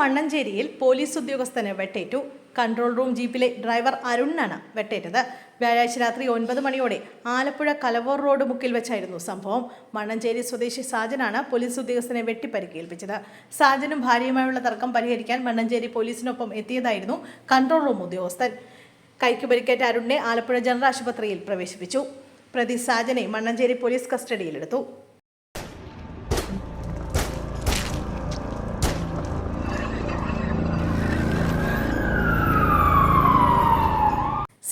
മണ്ണഞ്ചേരിയിൽ police ഉദ്യോഗസ്ഥന് വെട്ടേറ്റു. Control room ജീപ്പിലെ ഡ്രൈവർ അരുണിനാണ് വെട്ടേറ്റത്. വ്യാഴാഴ്ച രാത്രി ഒൻപത് മണിയോടെ ആലപ്പുഴ കലവൂർ റോഡ് മുക്കിൽ വെച്ചായിരുന്നു സംഭവം. മണ്ണഞ്ചേരി സ്വദേശി സാജനാണ് പോലീസ് ഉദ്യോഗസ്ഥനെ വെട്ടിപ്പരിക്കേൽപ്പിച്ചത്. സാജനും ഭാര്യയുമായുള്ള തർക്കം പരിഹരിക്കാൻ മണ്ണഞ്ചേരി പോലീസിനൊപ്പം എത്തിയതായിരുന്നു കൺട്രോൾ റൂം ഉദ്യോഗസ്ഥൻ. കൈക്ക് പരിക്കേറ്റ അരുണിനെ ആലപ്പുഴ ജനറൽ ആശുപത്രിയിൽ പ്രവേശിപ്പിച്ചു. പ്രതി സാജനെ മണ്ണഞ്ചേരി പോലീസ് കസ്റ്റഡിയിലെടുത്തു.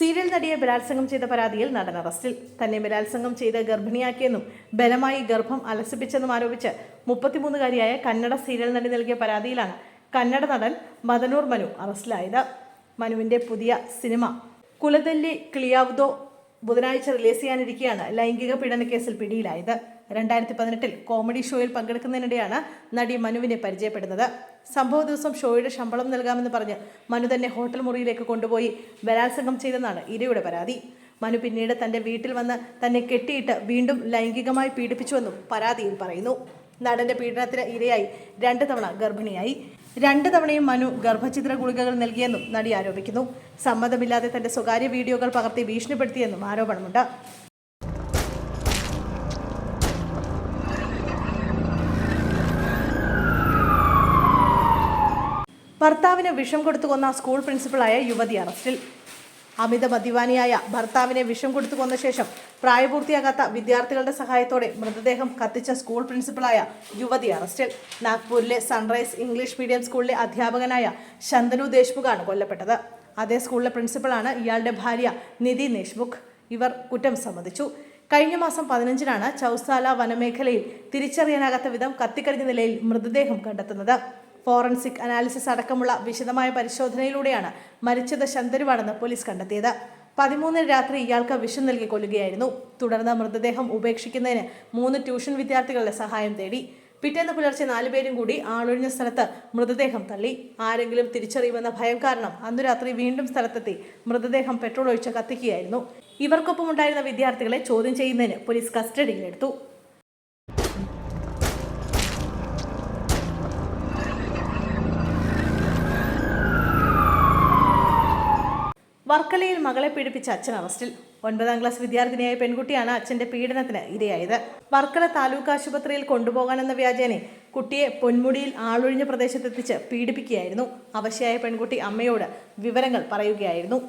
സീരിയൽ നടിയെ ബലാത്സംഗം ചെയ്ത പരാതിയിൽ നടൻ അറസ്റ്റിൽ. തന്നെ ബലാത്സംഗം ചെയ്ത് ഗർഭിണിയാക്കിയെന്നും ബലമായി ഗർഭം അലസിപ്പിച്ചെന്നും ആരോപിച്ച് മുപ്പത്തിമൂന്നുകാരിയായ കന്നഡ സീരിയൽ നടി നൽകിയ പരാതിയിലാണ് കന്നഡ നടൻ മദനൂർ മനു അറസ്റ്റിലായത്. മനുവിന്റെ പുതിയ സിനിമ കുലതല്ലി ക്ലിയാവുദോ ബുധനാഴ്ച റിലീസ് ചെയ്യാനിരിക്കെയാണ് ലൈംഗിക പീഡന കേസിൽ പിടിയിലായത്. രണ്ടായിരത്തി പതിനെട്ടിൽ കോമഡി ഷോയിൽ പങ്കെടുക്കുന്നതിനിടെയാണ് നടി മനുവിനെ പരിചയപ്പെടുന്നത്. സംഭവ ദിവസം ഷോയുടെ ശമ്പളം നൽകാമെന്ന് പറഞ്ഞ് മനു തന്നെ ഹോട്ടൽ മുറിയിലേക്ക് കൊണ്ടുപോയി ബലാത്സംഗം ചെയ്തെന്നാണ് ഇരയുടെ പരാതി. മനു പിന്നീട് തന്റെ വീട്ടിൽ വന്ന് തന്നെ കെട്ടിയിട്ട് വീണ്ടും ലൈംഗികമായി പീഡിപ്പിച്ചുവെന്നും പരാതിയിൽ പറയുന്നു. നടന്റെ പീഡനത്തിന് ഇരയായി രണ്ട് തവണ ഗർഭിണിയായി. രണ്ട് തവണയും മനു ഗർഭചിത്ര ഗുളികകൾ നൽകിയെന്നും നടി ആരോപിക്കുന്നു. സമ്മതമില്ലാതെ തന്റെ സ്വകാര്യ വീഡിയോകൾ പകർത്തി ഭീഷണിപ്പെടുത്തിയെന്നും ആരോപണമുണ്ട്. ഭർത്താവിന് വിഷം കൊടുത്തു കൊന്ന സ്കൂൾ പ്രിൻസിപ്പളായ യുവതി അറസ്റ്റിൽ. അമിത മദ്യപാനിയായ ഭർത്താവിനെ വിഷം കൊടുത്തു കൊന്ന ശേഷം പ്രായപൂർത്തിയാകാത്ത വിദ്യാർത്ഥികളുടെ സഹായത്തോടെ മൃതദേഹം കത്തിച്ച സ്കൂൾ പ്രിൻസിപ്പളായ യുവതി അറസ്റ്റിൽ. നാഗ്പൂരിലെ സൺറൈസ് ഇംഗ്ലീഷ് മീഡിയം സ്കൂളിലെ അധ്യാപകനായ ശന്തനു ദേശ്മുഖാണ് കൊല്ലപ്പെട്ടത്. അതേ സ്കൂളിലെ പ്രിൻസിപ്പളാണ് ഇയാളുടെ ഭാര്യ നിധി ദേശ്മുഖ്. ഇവർ കുറ്റം സമ്മതിച്ചു. കഴിഞ്ഞ മാസം പതിനഞ്ചിനാണ് ചൗസാല വനമേഖലയിൽ തിരിച്ചറിയാനാകാത്ത വിധം കത്തിക്കരിഞ്ഞ നിലയിൽ മൃതദേഹം കണ്ടെത്തുന്നത്. ഫോറൻസിക് അനാലിസിസ് അടക്കമുള്ള വിശദമായ പരിശോധനയിലൂടെയാണ് മരിച്ചത് ശന്തരുവാണെന്ന് പോലീസ് കണ്ടെത്തിയത്. പതിമൂന്നിന് രാത്രി ഇയാൾക്ക് വിഷം നൽകി കൊല്ലുകയായിരുന്നു. തുടർന്ന് മൃതദേഹം ഉപേക്ഷിക്കുന്നതിന് മൂന്ന് ട്യൂഷൻ വിദ്യാർത്ഥികളുടെ സഹായം തേടി. പിറ്റേന്ന് പുലർച്ചെ നാലുപേരും കൂടി ആളൊഴിഞ്ഞ സ്ഥലത്ത് മൃതദേഹം തള്ളി. ആരെങ്കിലും തിരിച്ചറിയുമെന്ന ഭയം കാരണം അന്നു രാത്രി വീണ്ടും സ്ഥലത്തെത്തി മൃതദേഹം പെട്രോൾ ഒഴിച്ച് കത്തിക്കുകയായിരുന്നു. ഇവർക്കൊപ്പം ഉണ്ടായിരുന്ന വിദ്യാർത്ഥികളെ ചോദ്യം ചെയ്യുന്നതിന് പോലീസ് കസ്റ്റഡിയിലെടുത്തു. വർക്കലയിൽ മകളെ പീഡിപ്പിച്ച അച്ഛൻ അറസ്റ്റിൽ. ഒൻപതാം ക്ലാസ് വിദ്യാർത്ഥിനിയായ പെൺകുട്ടിയാണ് അച്ഛന്റെ പീഡനത്തിന് ഇരയായത്. വർക്കല താലൂക്ക് ആശുപത്രിയിൽ കൊണ്ടുപോകാനെന്ന വ്യാജേനെ കുട്ടിയെ പൊന്മുടിയിൽ ആളൊഴിഞ്ഞ പ്രദേശത്തെത്തിച്ച് പീഡിപ്പിക്കുകയായിരുന്നു. അവശയായ പെൺകുട്ടി അമ്മയോട് വിവരങ്ങൾ പറയുകയായിരുന്നു.